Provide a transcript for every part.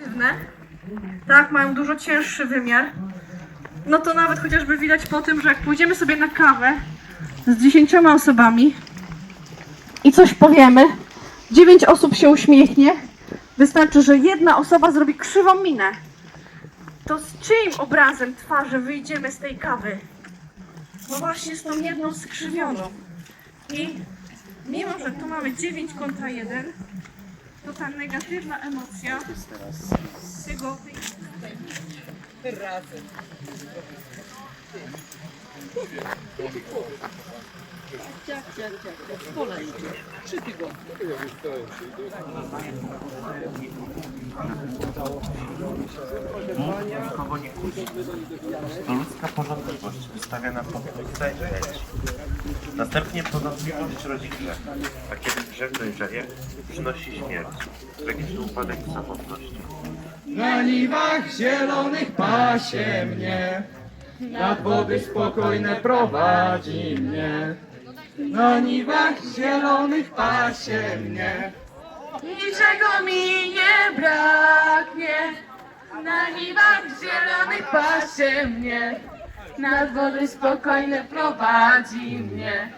Sztywne. Tak, mają dużo cięższy wymiar. No to nawet chociażby widać po tym, że jak pójdziemy sobie na kawę z dziesięcioma osobami i coś powiemy, dziewięć osób się uśmiechnie, wystarczy, że jedna osoba zrobi krzywą minę. To z czyim obrazem twarzy wyjdziemy z tej kawy? No właśnie z tą jedną skrzywioną. I mimo, że tu mamy 9 kontra 1, to ta negatywna emocja tego, nikogo nie kusi. To ludzka porządliwość wystawia na podwójce i chęć. Następnie porządliwość rodzi grzech, a kiedy grzech dojrzeje, przynosi śmierć, tragiczny upadek samotności. Na niwach zielonych pasie mnie, nad wody spokojne prowadzi mnie. Na niwach zielonych pasie mnie, Niczego mi nie braknie, na niwach zielonych pasie mnie, nad wody spokojne prowadzi mnie.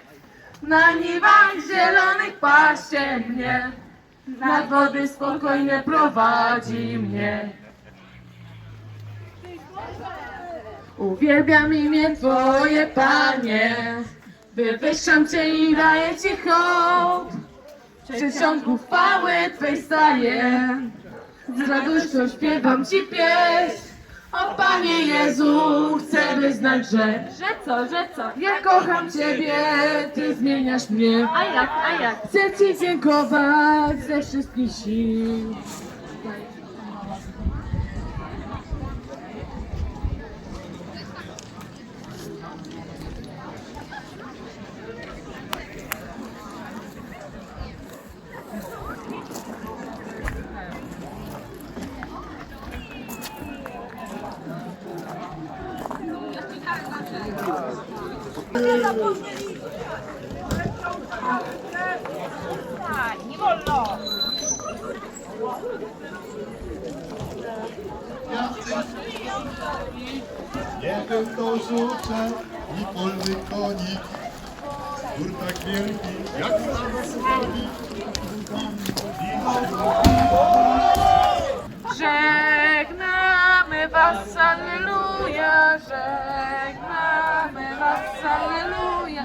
Na niwach zielonych pasie mnie, nad wody spokojne prowadzi mnie. Uwielbiam imię Twoje, Panie, wywyższam Cię i daję Ci hołd. W przedsionku chwały Twej staję, z radością śpiewam Ci pieśń. O Panie Jezu, chcę wyznać, że Że co, że co? ja kocham Ciebie, Ty zmieniasz mnie. A jak, a jak? Chcę Ci dziękować ze wszystkich sił. Nie był to żuczek i polny konik, gór tak wielki, jak sam słowik. Żegnamy Was, Alleluja, żegnamy Was, Alleluja,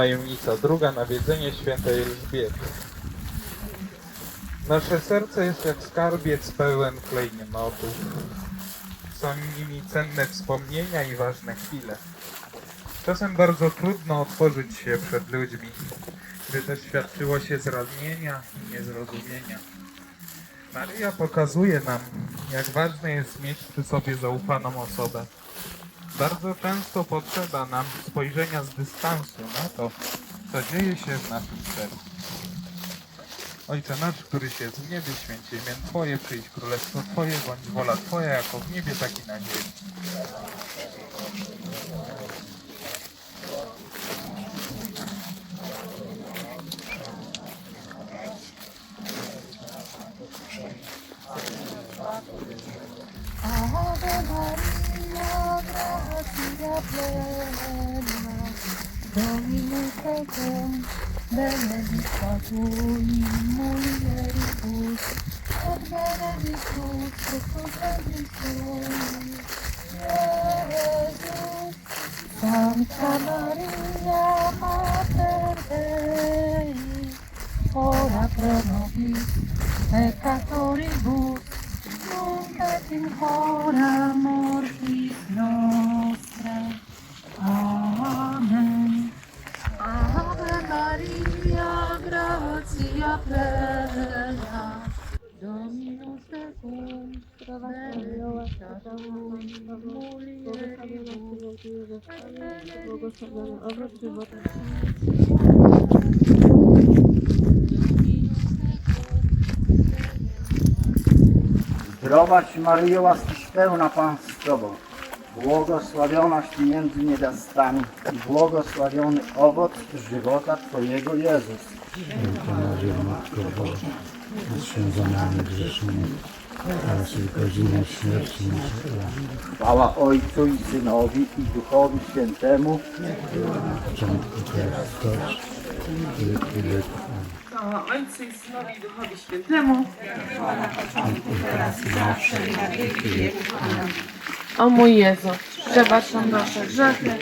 Tajemnica druga, nawiedzenie świętej Elżbiety. Nasze serce jest jak skarbiec pełen klejnotów. Są nimi cenne wspomnienia i ważne chwile. Czasem bardzo trudno otworzyć się przed ludźmi, gdy doświadczyło się zranienia i niezrozumienia. Maryja pokazuje nam, jak ważne jest mieć przy sobie zaufaną osobę. Bardzo często potrzeba nam spojrzenia z dystansu na to, co dzieje się w naszym sercu. Ojcze nasz, któryś jest w niebie, święcie imię Twoje, przyjdź królestwo Twoje, bądź wola Twoja, jako w niebie, tak i na ziemi. Η Αβιέρνα, το γηναικετό, δεν λείπει πια του, δεν λείπει πια του, δεν λείπει του, δεν λείπει του, δεν λείπει του, Σάντρα Μαρία, αφέντε, Χώρα Κρονοβίτ, δεν Zdrowaś Maryjo, łaskiś pełna Pan z Tobą, błogosławionaś Ty między niewiastami i błogosławiony owoc żywota Twojego Jezus. Święta Maryjo, Matko Boża, módl się za nami grzesznymi, teraz i w godzinę śmierci naszej. Amen. Chwała Ojcu i Synowi i Duchowi Świętemu, początku teraz i wieków. Chwała Ojcu i Synowi i Duchowi Świętemu. O mój Jezu, przebacz nam nasze grzechy,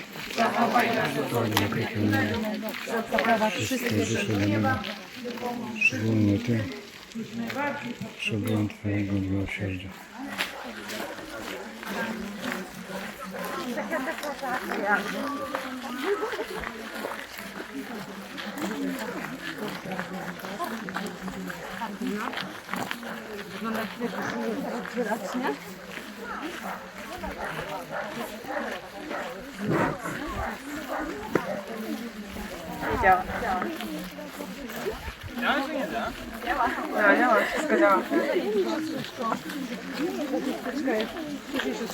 Wszystkie dusze na nieba, szczególnie potrzebują Twojego miłosierdzia.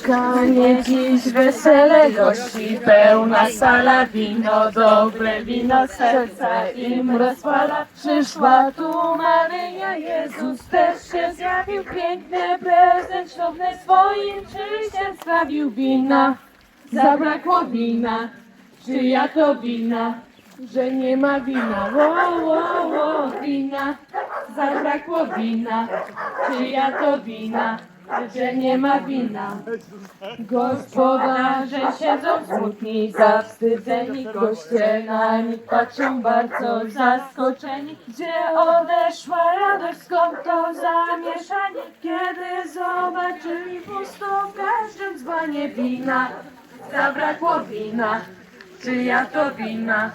Kanie dziś wesele gości, pełna sala, wino, dobre wino, serca im rozpala. Przyszła tu Maryja, Jezus też się zjawił, piękny prezent ślubny swoim przyjściem sprawił wina. Zabrakło wina, czyja to wina, że nie ma wina, wo, wo, wo, wina. Zabrakło wina, czyja to wina, że nie ma wina. Gospodarze siedzą smutni, zawstydzeni, goście na nich patrzą bardzo zaskoczeni. Gdzie odeszła radość, skąd to zamieszanie, kiedy zobaczyli pustą w każdym dzbanie wina. Zabrakło wina, czyja to wina,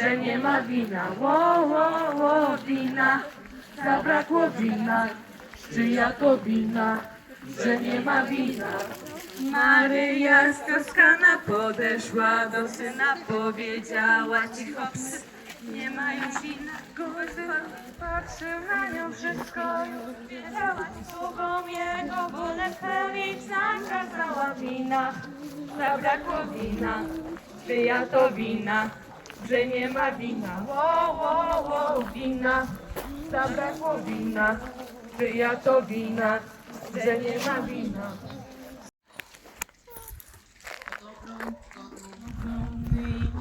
że nie ma wina, wo, wo, wo, wina. Zabrakło wina, czyja to wina, że nie ma wina. Maryja skoskana podeszła do syna, powiedziała cicho psy, nie ma już wina. Gość patrzył na nią wszystko już wiedziała, sługą jego wolę pełnić zakazała wina. Zabrakło wina, czyja to wina, że nie ma wina. Wo, wo, wo, wina, zabrakło wina, czyja to wina, że nie ma wina.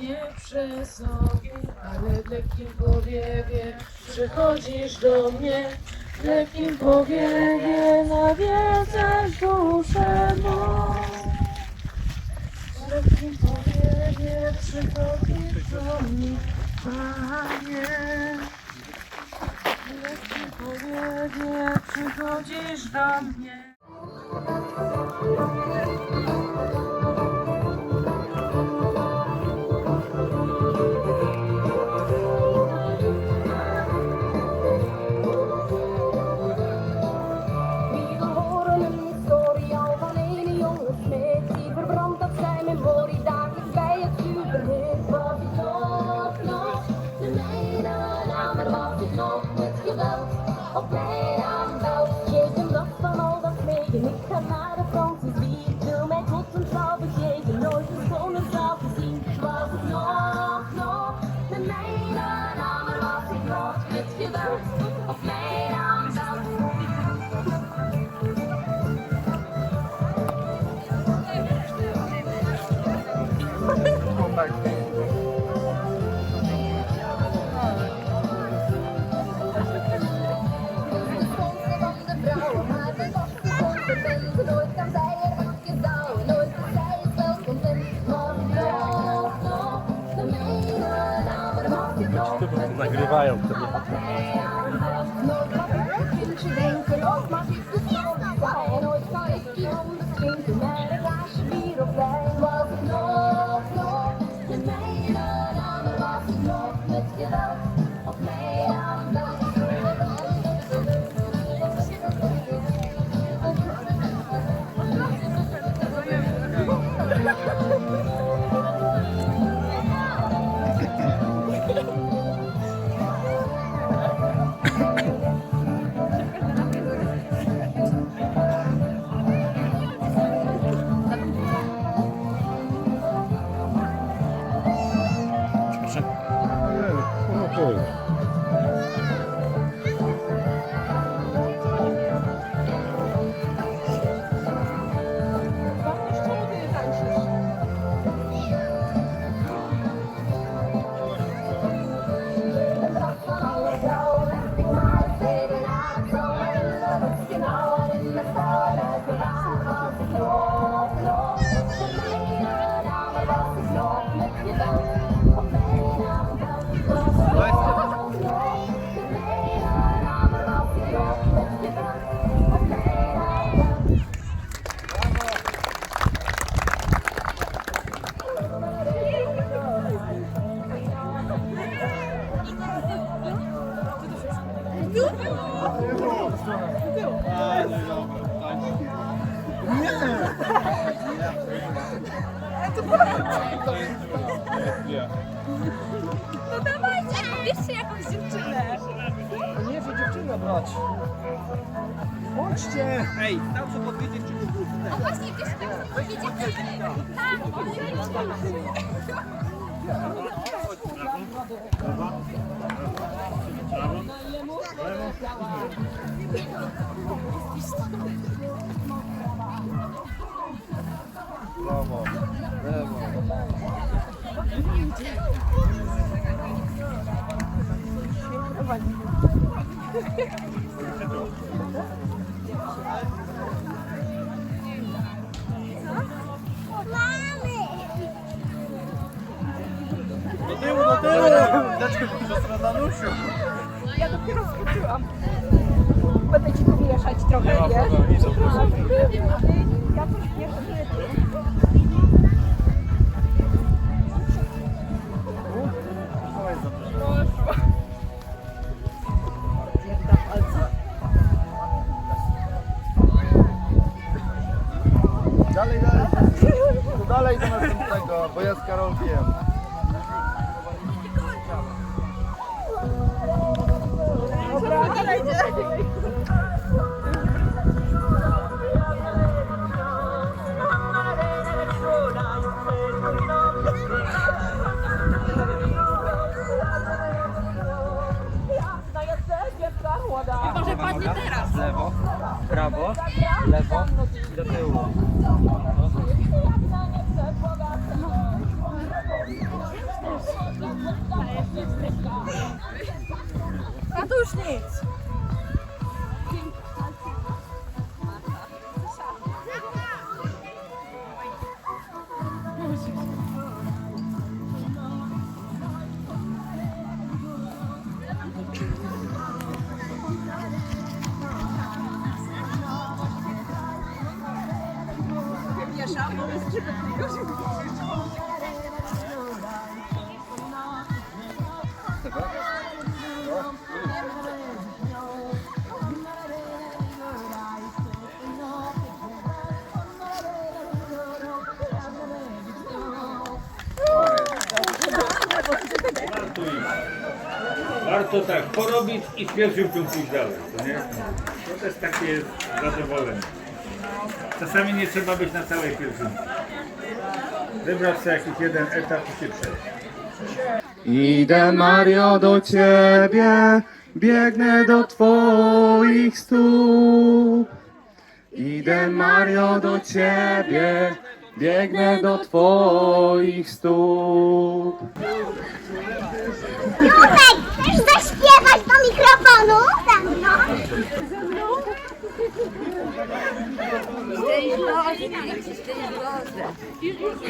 nie przez ogień, ale lekkim powiewie przychodzisz do mnie. Lekkim powiewie nawiedzasz duszę mą. Lekkim powiewie przychodzisz do mnie, Panie. W lekkim powiewie przychodzisz do mnie. Nagrywają to. Jakąś dziewczynę. Nie, że dziewczynę brać. Chodźcie! Ej, tam są po dwie dziewczyny. No właśnie, bierzcie jakąś dziewczynę. Tak, Brawo, lewo. Do tyłu, do tyłu! Deczkę, siostra Danusiu. Ja dopiero skoczyłam. Będę ci tu mieszać trochę, wiesz? Ja coś mieszam. Warto tak porobić i z pierwszym tym pójść dalej, to nie? To też takie zadowolenie. Czasami nie trzeba być na całej pielgrzymce. Wybrać sobie jakiś jeden etap i się przejść. Idę Mario do Ciebie, biegnę do Twoich stóp. Idę Mario do Ciebie, biegnę do Twoich stóp. Józek, chcesz zaśpiewać do mikrofonu? Tak, no.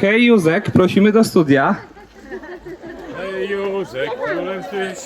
Hej Józek, prosimy do studia. Hej Józek, królem świeć.